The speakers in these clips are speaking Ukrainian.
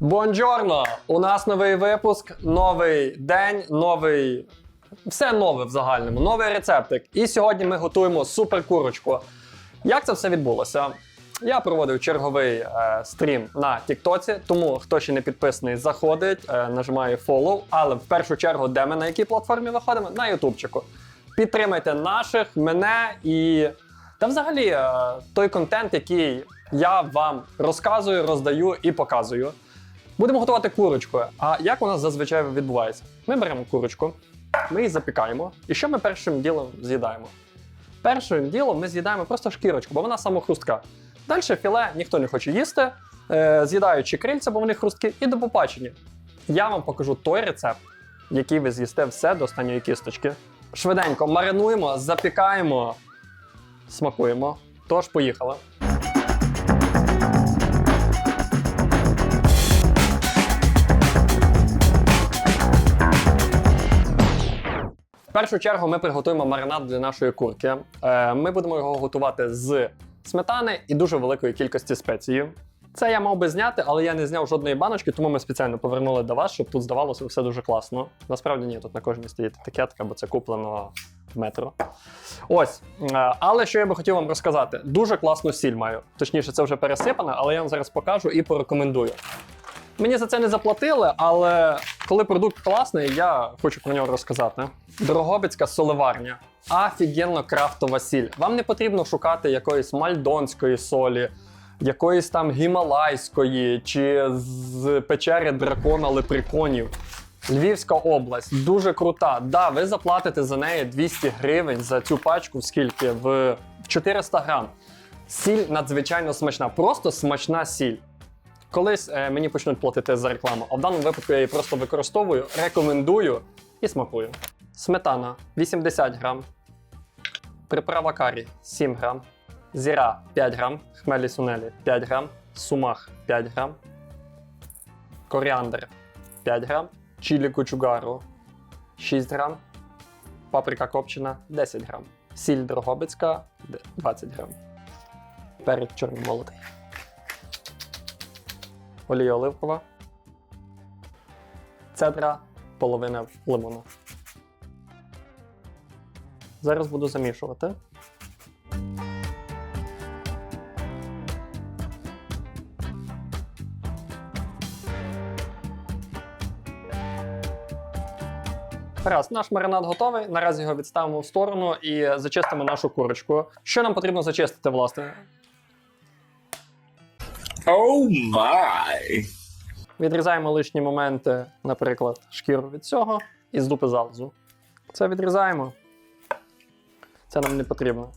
Бонджорно! У нас новий випуск, новий день, новий. Все нове в загальному, новий рецептик. І сьогодні ми готуємо суперкурочку. Як це все відбулося? Я проводив черговий е, стрім на Тіктоці, тому хто ще не підписаний, заходить, е, нажимає follow, але в першу чергу, де ми на якій платформі виходимо? На Ютубчику. Підтримайте наших, мене і та взагалі е, той контент, який я вам розказую, роздаю і показую. Будемо готувати курочку. А як у нас зазвичай відбувається? Ми беремо курочку, ми її запікаємо. І що ми першим ділом з'їдаємо? Першим ділом ми з'їдаємо просто шкірочку, бо вона самохрустка. Далі філе ніхто не хоче їсти, е, з'їдаючи крильця, бо вони хрусткі, і до побачення. Я вам покажу той рецепт, який ви з'їсте все до останньої кісточки. Швиденько маринуємо, запікаємо, смакуємо. Тож, поїхали. Першу чергу ми приготуємо маринад для нашої курки. Е, Ми будемо його готувати з сметани і дуже великої кількості спеції. Це я мав би зняти, але я не зняв жодної баночки, тому ми спеціально повернули до вас, щоб тут здавалося все дуже класно. Насправді ні, тут на кожній стоїть етикетка, бо це куплено в метро. Ось. Е, Але що я би хотів вам розказати: дуже класну сіль маю. Точніше, це вже пересипане, але я вам зараз покажу і порекомендую. Мені за це не заплатили, але коли продукт класний, я хочу про нього розказати. Дрогобицька соливарня. Офігенно крафтова сіль. Вам не потрібно шукати якоїсь мальдонської солі, якоїсь там гімалайської чи з печери дракона лепреконів. Львівська область дуже крута. Да, ви заплатите за неї 200 гривень за цю пачку, скільки в 400 грам. Сіль надзвичайно смачна, просто смачна сіль. Колись е, мені почнуть платити за рекламу, а в даному випадку я її просто використовую, рекомендую і смакую. Сметана 80 грам, приправа карі 7 грам, зіра 5 грам, хмелі сунелі 5 грам, сумах 5 грам, коріандр 5 грам, чілі кучугару 6 грам, паприка копчена 10 грам, сіль дрогобицька 20 грам, перець чорний молотий олія оливкова, цедра, половина лимона. Зараз буду замішувати. Раз, наш маринад готовий. Наразі його відставимо в сторону і зачистимо нашу курочку. Що нам потрібно зачистити, власне? Oh. Відрізаємо лишні моменти, наприклад, шкіру від цього і з дупи залозу. Це відрізаємо. Це нам не потрібно.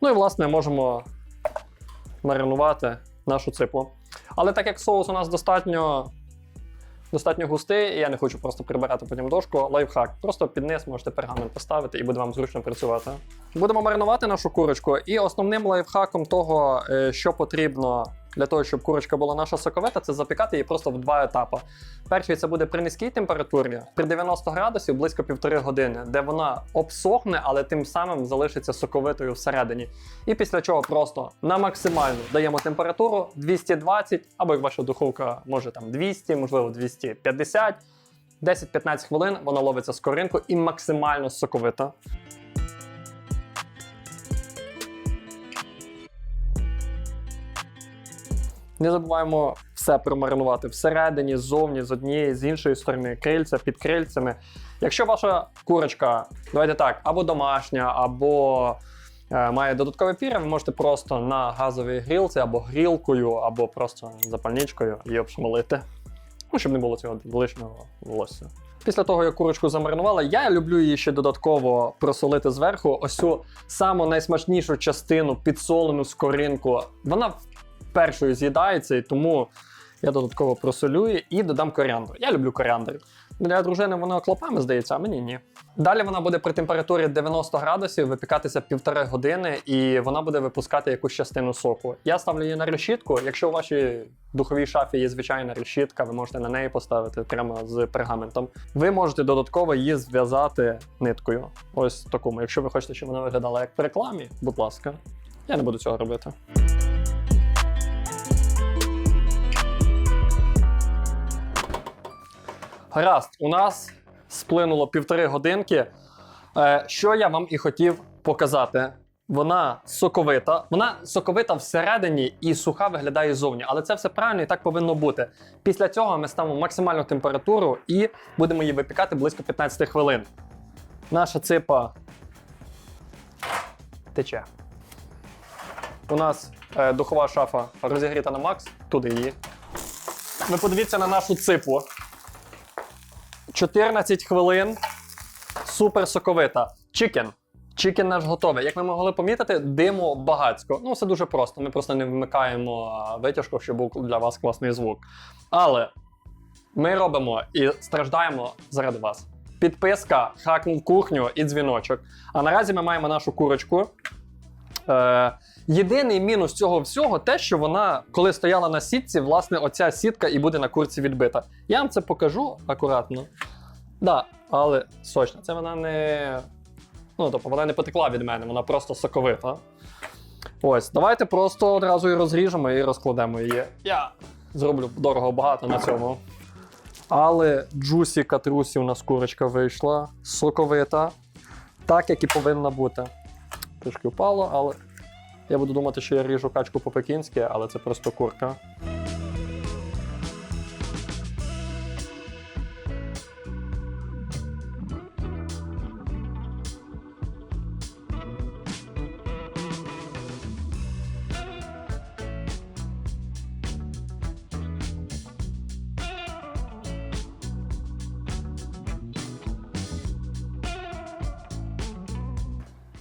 Ну і, власне, можемо маринувати нашу ципу. Але так як соус у нас достатньо, достатньо густий, і я не хочу просто прибирати потім дошку, лайфхак. Просто під низ можете пергамент поставити і буде вам зручно працювати. Будемо маринувати нашу курочку, і основним лайфхаком того, е, що потрібно для того, щоб курочка була наша соковита, це запікати її просто в два етапи. Перший це буде при низькій температурі, при 90 градусів близько півтори години, де вона обсохне, але тим самим залишиться соковитою всередині. І після чого просто на максимальну даємо температуру 220, або як ваша духовка може там 200, можливо 250. 10-15 хвилин вона ловиться з коринку і максимально соковита. Не забуваємо все промаринувати всередині, ззовні, з однієї, з іншої сторони, крильця під крильцями. Якщо ваша курочка, давайте так, або домашня, або е, має додаткове пір'я, ви можете просто на газовій грілці, або грілкою, або просто запальничкою її обшмалити. Ну, щоб не було цього лишнього волосся. Після того, як курочку замаринували, я люблю її ще додатково просолити зверху. Ось цю саму найсмачнішу частину, підсолену скоринку. Вона першою з'їдається, і тому я додатково просолю її і додам коріандру. Я люблю коріандр. Для дружини воно клопами здається, а мені ні. Далі вона буде при температурі 90 градусів випікатися півтори години, і вона буде випускати якусь частину соку. Я ставлю її на решітку. Якщо у вашій духовій шафі є звичайна решітка, ви можете на неї поставити прямо з пергаментом. Ви можете додатково її зв'язати ниткою. Ось такому. Якщо ви хочете, щоб вона виглядала як в рекламі, будь ласка, я не буду цього робити. Гаразд, у нас сплинуло півтори годинки. Е, що я вам і хотів показати. Вона соковита, вона соковита всередині і суха виглядає ззовні. Але це все правильно і так повинно бути. Після цього ми ставимо максимальну температуру і будемо її випікати близько 15 хвилин. Наша ципа тече. У нас е, духова шафа розігріта на макс, туди її. Ви подивіться на нашу ципу. 14 хвилин. Супер соковита. Чікен. Чікен наш готовий. Як ви могли помітити, диму багацько. Ну, все дуже просто. Ми просто не вмикаємо витяжку, щоб був для вас класний звук. Але ми робимо і страждаємо заради вас. Підписка, хакнув кухню і дзвіночок. А наразі ми маємо нашу курочку. Е, єдиний мінус цього всього те, що вона, коли стояла на сітці, власне, оця сітка і буде на курці відбита. Я вам це покажу акуратно. Да, але сочно. Це вона не. Ну, тобто вона не потекла від мене, вона просто соковита. Ось, давайте просто одразу її розріжемо і розкладемо її. Я зроблю дорого багато на цьому. Але джусі катрусі у нас курочка вийшла. Соковита. Так, як і повинна бути. Трішки впало, але я буду думати, що я ріжу качку по-пекінськи, але це просто курка.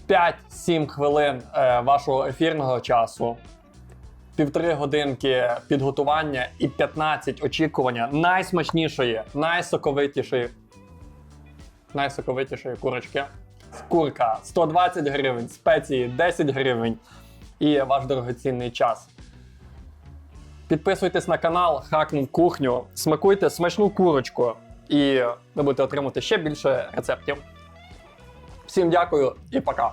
П'ять-сім хвилин е, вашого ефірного часу, півтори годинки підготування і 15 очікування найсмачнішої, найсоковитішої, найсоковитішої курочки. Курка 120 гривень, спеції 10 гривень і ваш дорогоцінний час. Підписуйтесь на канал, хакнув кухню, смакуйте смачну курочку, і ви будете отримати ще більше рецептів. Всім дякую і пока.